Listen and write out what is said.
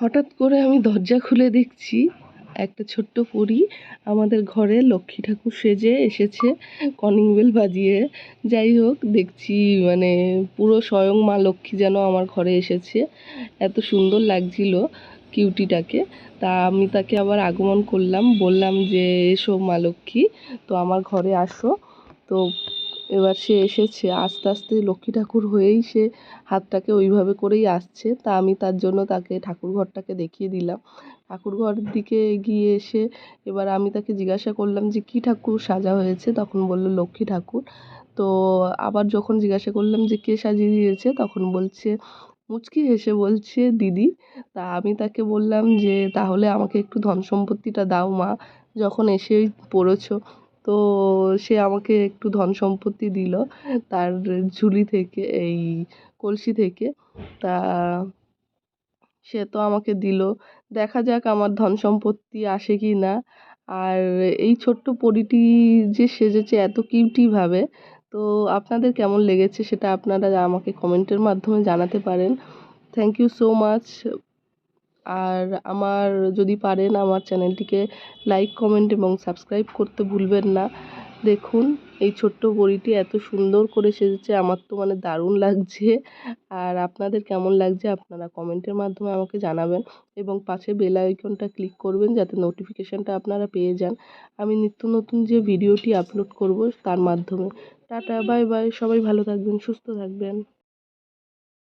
হঠাৎ করে আমি দরজা খুলে দেখছি একটা ছোট্ট পরী আমাদের ঘরে লক্ষ্মী ঠাকুর সেজে এসেছে কলিং বেল বাজিয়ে। যাই হোক, দেখছি মানে পুরো স্বয়ং মা লক্ষ্মী যেন আমার ঘরে এসেছে। এত সুন্দর লাগছিল কিউটিটাকে। তা আমি তাকে আবার আগমন করলাম, বললাম যে, এসো মা লক্ষ্মী, তো আমার ঘরে আসো। তো এবার সে এসেছে। আস্তে আস্তে লক্ষ্মী ঠাকুর হয়েই সে হাতটাকে ওইভাবে করেই আসছে। তা আমি তার জন্য তাকে ঠাকুর ঘরটাকে দেখিয়ে দিলাম। ঠাকুর ঘরের দিকে এগিয়ে এসে এবার আমি তাকে জিজ্ঞাসা করলাম যে, কী ঠাকুর সাজা হয়েছে? তখন বলল, লক্ষ্মী ঠাকুর। তো আবার যখন জিজ্ঞাসা করলাম যে, কে সাজিয়ে দিয়েছে? তখন বলছে, মুচকি হেসে বলছে, দিদি। তা আমি তাকে বললাম যে, তাহলে আমাকে একটু ধন সম্পত্তিটা দাও মা। যখন এসেই পড়েছো তো সে আমাকে একটু ধন সম্পত্তি দিল তার ঝুলি থেকে, এই কলসি থেকে। তা সে তো আমাকে দিল। দেখা যাক আমার ধন সম্পত্তি আসে কি না। আর এই ছোট্ট পরীটি যে সেজেছে এত কিউটিভাবে তো আপনাদের কেমন লেগেছে সেটা আপনারা আমাকে কমেন্টের মাধ্যমে জানাতে পারেন। থ্যাংক ইউ সো মাচ আর আমার যদি পারেন আমার চ্যানেলটিকে লাইক কমেন্ট এবং সাবস্ক্রাইব করতে ভুলবেন না। দেখুন, এই ছোট্ট বড়িটি এত সুন্দর করে সেজেছে, আমার তো মানে দারুণ লাগছে। আর আপনাদের কেমন লাগছে আপনারা কমেন্টের মাধ্যমে আমাকে জানাবেন এবং পাশে বেল আইকনটা ক্লিক করবেন যাতে নোটিফিকেশানটা আপনারা পেয়ে যান। আমি নিত্য নতুন যে ভিডিওটি আপলোড করব তার মাধ্যমে। টাটা বাই বাই সবাই ভালো থাকবেন, সুস্থ থাকবেন।